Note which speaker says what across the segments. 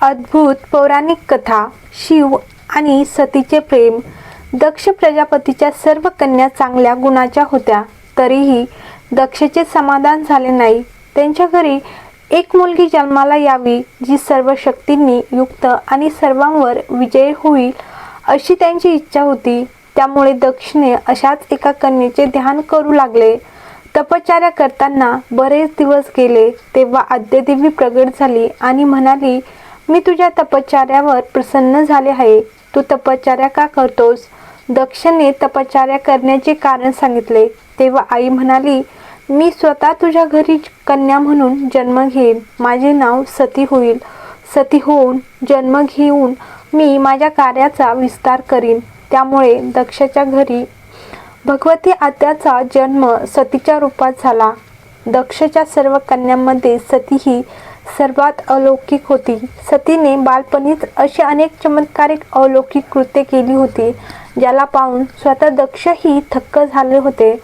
Speaker 1: अद्भुत पौराणिक कथा शिव आणि सतीचे प्रेम दक्ष प्रजापतीच्या सर्व कन्या चांगल्या गुणाच्या होत्या तरीही दक्षचे समाधान झाले नाही. त्यांच्या घरी एक मुलगी जन्माला यावी जी सर्व शक्तींनी युक्त आणि सर्वांवर विजय होईल अशी त्यांची इच्छा होती. त्यामुळे दक्षिणे अशाच एका कन्येचे ध्यान करू लागले. तपचार्या करताना बरेच दिवस गेले तेव्हा आद्यदेवी प्रगट झाली आणि म्हणाली मी तुझ्या तपश्चर्यावर प्रसन्न झाले आहे. तू तपश्चर्या का करतोस? दक्षने तपश्चर्या करण्याचे कारण सांगितले. तेव्हा आई म्हणाली मी स्वतः तुझ्या घरी कन्या म्हणून जन्म घेईन. माझे नाव सती होईल. सती होऊन जन्म घेऊन मी माझ्या कार्याचा विस्तार करीन. त्यामुळे दक्षच्या घरी भगवती आत्याचा जन्म सतीच्या रूपात झाला. दक्षच्या सर्व कन्यांमध्ये सती ही सर्वात अलौकिक होती. सतीने बालपणीच अशी अनेक चमत्कारिक अलौकिक कृत्ये केली होती ज्याला पाहून स्वतः दक्षही थक्क झाले होते.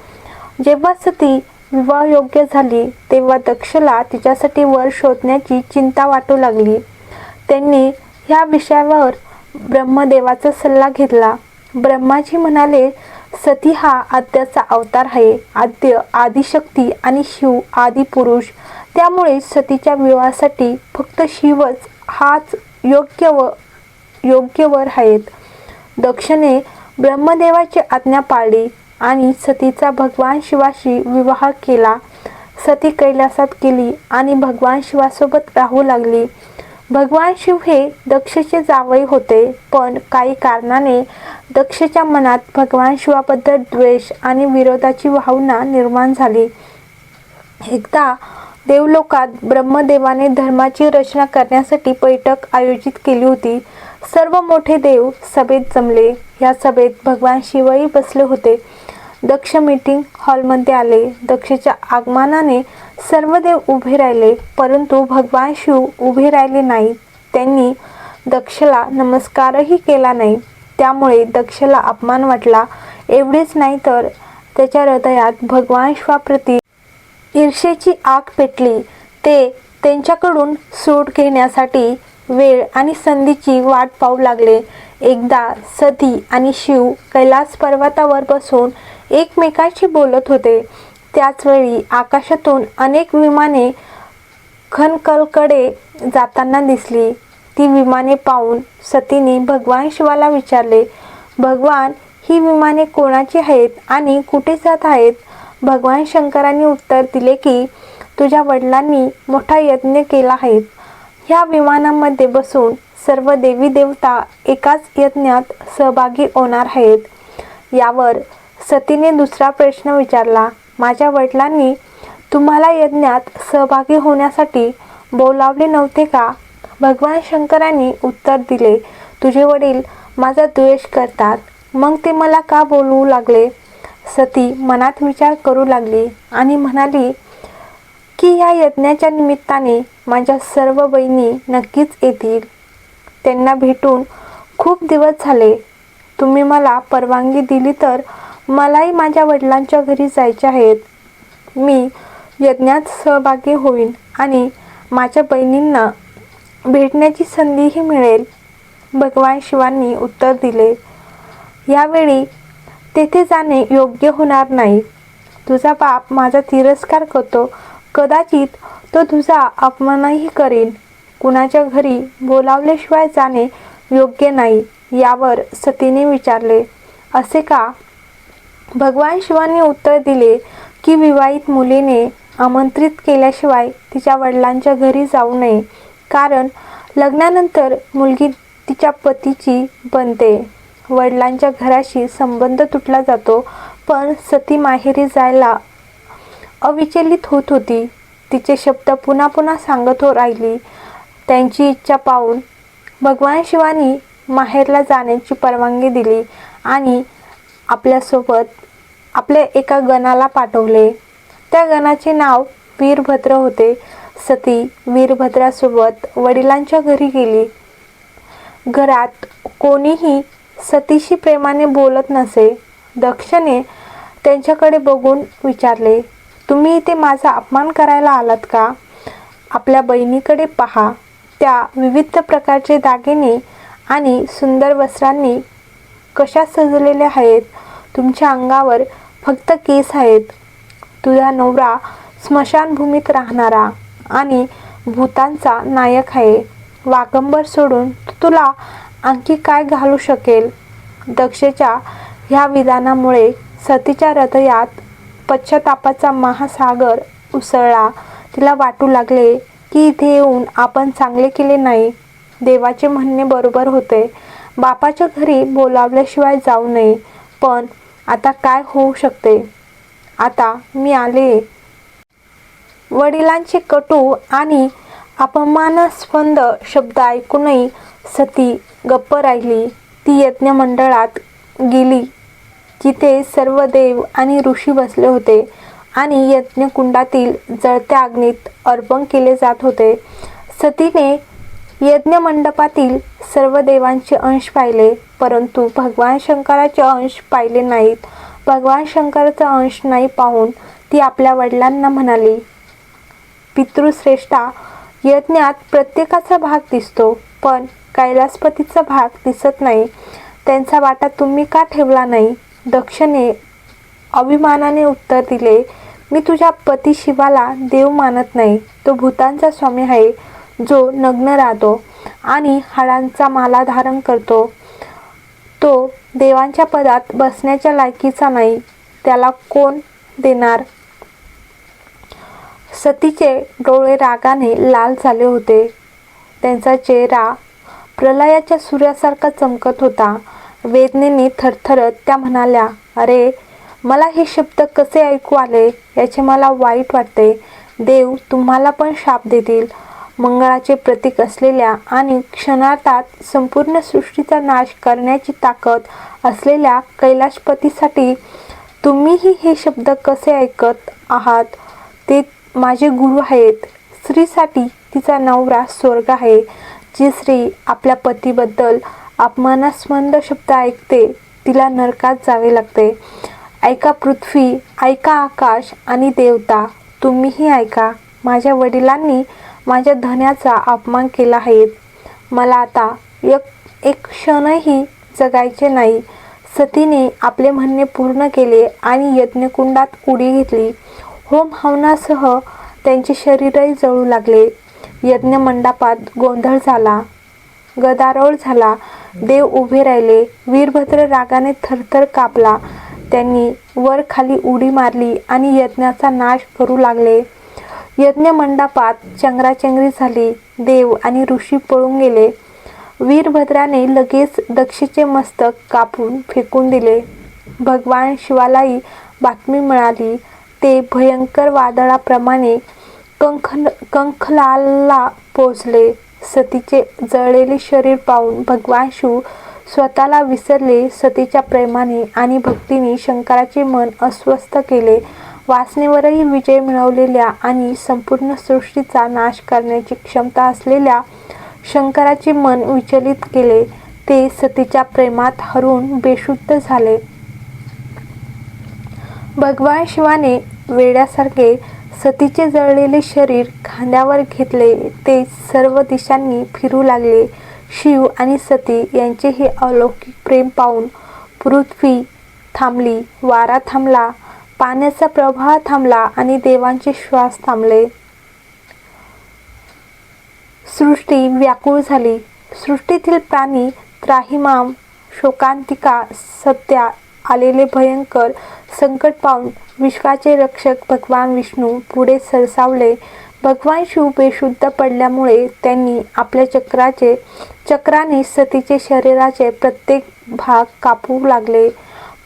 Speaker 1: जेव्हा सती विवाहयोग्य झाली तेव्हा दक्षला तिच्यासाठी वर शोधण्याची चिंता वाटू लागली. त्यांनी ह्या विषयावर ब्रह्मदेवाचा सल्ला घेतला. ब्रह्माजी म्हणाले सती हा आद्याचा अवतार आहे. आद्य आदिशक्ती आणि शिव आदिपुरुष त्यामुळे सतीच्या विवाहासाठी फक्त शिवच हाच योग्य व योग्य वर आहेत. दक्षिणे ब्रह्मदेवाची आज्ञा पाळली आणि सतीचा भगवान शिवाशी विवाह केला. सती कैलासात गेली आणि भगवान शिवासोबत राहू लागली. भगवान शिव हे दक्षचे जावई होते पण काही कारणाने दक्षच्या मनात भगवान शिवाबद्दल द्वेष आणि विरोधाची भावना निर्माण झाली. एकदा देवलोकात ब्रह्मदेवाने धर्माची रचना करण्यासाठी बैठक आयोजित केली होती. सर्व मोठे देव सभेत जमले. या सभेत भगवान शिवही बसले होते. दक्ष मीटिंग हॉलमध्ये आले. दक्षच्या आगमनाने सर्व देव उभे राहिले परंतु भगवान शिव उभे राहिले नाही. त्यांनी दक्षला नमस्कारही केला नाही. त्यामुळे दक्षला अपमान वाटला. एवढेच नाही तर त्याच्या हृदयात भगवान शिवाप्रती ईर्षेची आग पेटली. ते त्यांच्याकडून सूट घेण्यासाठी वेळ आणि संधीची वाट पाहू लागले. एकदा सती आणि शिव कैलास पर्वतावर बसून एकमेकांशी बोलत होते. त्याचवेळी आकाशातून अनेक विमाने खनकलकडे जाताना दिसली. ती विमाने पाहून सतीने भगवान शिवाला विचारले भगवान ही विमाने कोणाची आहेत आणि कुठे जात आहेत? भगवान शंकरांनी उत्तर दिले की तुझ्या वडिलांनी मोठा यज्ञ केला आहे. ह्या विमानामध्ये बसून सर्व देवी देवता एकाच यज्ञात सहभागी होणार आहेत. यावर सतीने दुसरा प्रश्न विचारला माझ्या वडिलांनी तुम्हाला यज्ञात सहभागी होण्यासाठी बोलावले नव्हते का? भगवान शंकरांनी उत्तर दिले तुझे वडील माझा द्वेष करतात. मग ते मला का बोलवू लागले? सती मनात विचार करू लागली आणि म्हणाली की या यज्ञाच्या निमित्ताने माझ्या सर्व बहिणी नक्कीच येतील. त्यांना भेटून खूप दिवस झाले. तुम्ही मला परवानगी दिली तर मलाही माझ्या वडिलांच्या घरी जायचे आहेत. मी यज्ञात सहभागी होईन आणि माझ्या बहिणींना भेटण्याची संधीही मिळेल. भगवान शिवांनी उत्तर दिले. यावेळी तेथे जाणे योग्य होणार नाही. तुझा बाप माझा तिरस्कार करतो. कदाचित तो तुझा अपमानही करीन. कुणाच्या घरी बोलावल्याशिवाय जाणे योग्य नाही यावर सतीने विचारले. असे का? भगवान शिवाने उत्तर दिले की विवाहित मुलीने आमंत्रित केल्याशिवाय तिच्या वडिलांच्या घरी जाऊ नये. कारण लग्नानंतर मुलगी तिच्या पतीची बनते. वडिलांच्या घराशी संबंध तुटला जातो पण सती माहेरी जायला अविचलित होत होती. तिचे शब्द पुन्हा पुन्हा सांगत हो राहिली. त्यांची इच्छा पाहून भगवान शिवानी माहेरला जाण्याची परवानगी दिली आणि आपल्यासोबत आपल्या एका गणाला पाठवले. त्या गणाचे नाव वीरभद्र होते. सती वीरभद्रासोबत वडिलांच्या घरी गेली. घरात कोणीही सतीशी प्रेमाने बोलत नसे दक्षने त्यांच्याकडे बघून विचारले तुम्ही इथे माझा अपमान करायला आलात का? आपल्या बहिणीकडे पहा. त्या विविध प्रकारचे दागिने आणि सुंदर वस्त्रांनी कशा सजलेल्या आहेत तुमच्या अंगावर फक्त केस आहेत. तुझा नवरा स्मशानभूमीत राहणारा आणि भूतांचा नायक आहे. वाकंबर सोडून तुला आणखी काय घालू शकेल? दक्षेच्या ह्या विधानामुळे सतीच्या हृदयात पश्चातापाचा महासागर उसळला. तिला वाटू लागले की इथे येऊन आपण चांगले केले नाही. देवाचे म्हणणे बरोबर होते. बापाच्या घरी बोलावल्याशिवाय जाऊ नये. पण आता काय होऊ शकते? आता मी आले. वडिलांचे कटू आणि अपमानास्पद शब्द ऐकूनही सती गप्प राहिली. ती यज्ञ मंडळात गेली जिथे सर्व देव आणि ऋषी बसले होते आणि यज्ञकुंडातील जळत्या अग्नीत अर्पण केले जात होते. सतीने यज्ञ मंडपातील सर्व देवांचे अंश पाहिले. परंतु भगवान शंकराचे अंश पाहिले नाहीत. भगवान शंकराचा अंश नाही पाहून ती आपल्या वडिलांना म्हणाली पितृश्रेष्ठा यज्ञात प्रत्येकाचा भाग दिसतो पण कैलासपतीचा भाग दिसत नाही. त्यांचा वाटा तुम्ही का ठेवला नाही? दक्षने अभिमानाने उत्तर दिले मी तुझ्या पती शिवाला देव मानत नाही. तो भूतांचा स्वामी आहे जो नग्न राहतो आणि हाडांचा माला धारण करतो. तो देवांच्या पदात बसण्याच्या लायकीचा नाही त्याला कोण देणार? सतीचे डोळे रागाने लाल झाले होते. त्यांचा चेहरा प्रलयाच्या सूर्यासारखा चमकत होता. वेदनेने थरथरत त्या म्हणाल्या अरे मला हे शब्द कसे ऐकू आले? याचे मला वाईट वाटते. देव तुम्हाला पण शाप देतील. मंगळाचे प्रतीक असलेल्या आणि क्षणार्थात संपूर्ण सृष्टीचा नाश करण्याची ताकद असलेल्या कैलाशपतीसाठी तुम्हीही हे शब्द कसे ऐकत आहात? ते माझे गुरु आहेत. स्त्रीसाठी तिचा नवरा स्वर्ग आहे. जी स्त्री आपल्या पतीबद्दल अपमानास्पद शब्द ऐकते तिला नरकात जावे लागते. ऐका पृथ्वी ऐका आकाश आणि देवता. तुम्हीही ऐका. माझ्या वडिलांनी माझ्या धन्याचा अपमान केला आहे मला आता एक एक क्षणही जगायचे नाही. सतीने आपले म्हणणे पूर्ण केले आणि यज्ञकुंडात उडी घेतली. होम हवनासह त्यांचे शरीरही जळू लागले. यज्ञ मंडपात गोंधळ झाला. गदारोळ झाला. देव उभे राहिले. वीरभद्र रागाने थरथर कापला. त्यांनी वर खाली उडी मारली आणि यज्ञाचा नाश करू लागले. यज्ञ मंडपात चंगराचंगरी झाली. देव आणि ऋषी पळून गेले. वीरभद्राने लगेच दक्षेचे मस्तक कापून फेकून दिले. भगवान शिवालाही बातमी मिळाली. ते भयंकर वादळाप्रमाणे कंख कंखलाला पोचले. सतीचे जळलेले शरीर पाहून भगवान शिव स्वतःला विसरले. सतीच्या प्रेमाने आणि भक्तीने शंकराचे मन अस्वस्थ केले. वासनेवरही विजय मिळवलेल्या आणि संपूर्ण सृष्टीचा नाश करण्याची क्षमता असलेल्या शंकराचे मन विचलित केले ते सतीच्या प्रेमात हरून बेशुद्ध झाले. भगवान शिवाने वेड्यासारखे सतीचे जळलेले शरीर खांद्यावर घेतले ते सर्व दिशांनी फिरू लागले. शिव आणि सती यांचे हे अलौकिक प्रेम पाहून पृथ्वी थांबली वारा थांबला पाण्याचा प्रवाह थांबला आणि देवांचे श्वास थांबले. सृष्टी व्याकुळ झाली. सृष्टीतील प्राणी त्राहिमाम शोकांतिका सत्या आलेले भयंकर संकट पाहून विश्वाचे रक्षक भगवान विष्णू पुढे सरसावले. भगवान शिव बेशुद्ध पडल्यामुळे त्यांनी आपल्या चक्राचे चक्राने सतीचे शरीराचे प्रत्येक भाग कापू लागले.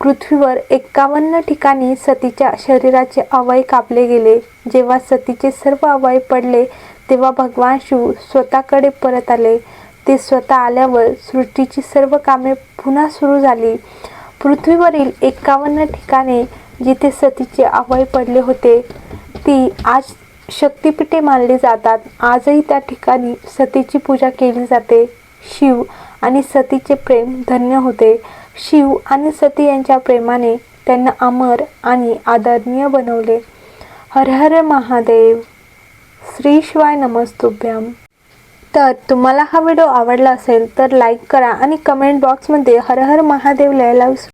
Speaker 1: पृथ्वीवर एकावन्न ठिकाणी सतीच्या शरीराचे अवय कापले गेले. जेव्हा सतीचे सर्व अवय पडले तेव्हा भगवान शिव स्वतःकडे परत आले. ते स्वतः आल्यावर सृष्टीची सर्व कामे पुन्हा सुरू झाली. पृथ्वीवरील एकावन्न ठिकाणे जिथे सतीचे अवय पडले होते ती आज शक्तिपीठे मानली जातात. आजही त्या ठिकाणी सतीची पूजा केली जाते. शिव आणि सतीचे प्रेम धन्य होते. शिव आणि सती यांच्या प्रेमाने त्यांना अमर आणि आदरणीय बनवले. हर हर महादेव. श्री शिवाय नमस्तुभ्याम. तर तुम्हाला हा व्हिडिओ आवडला असेल तर लाईक करा आणि कमेंट बॉक्समध्ये हर हर महादेव लिहायला विसरू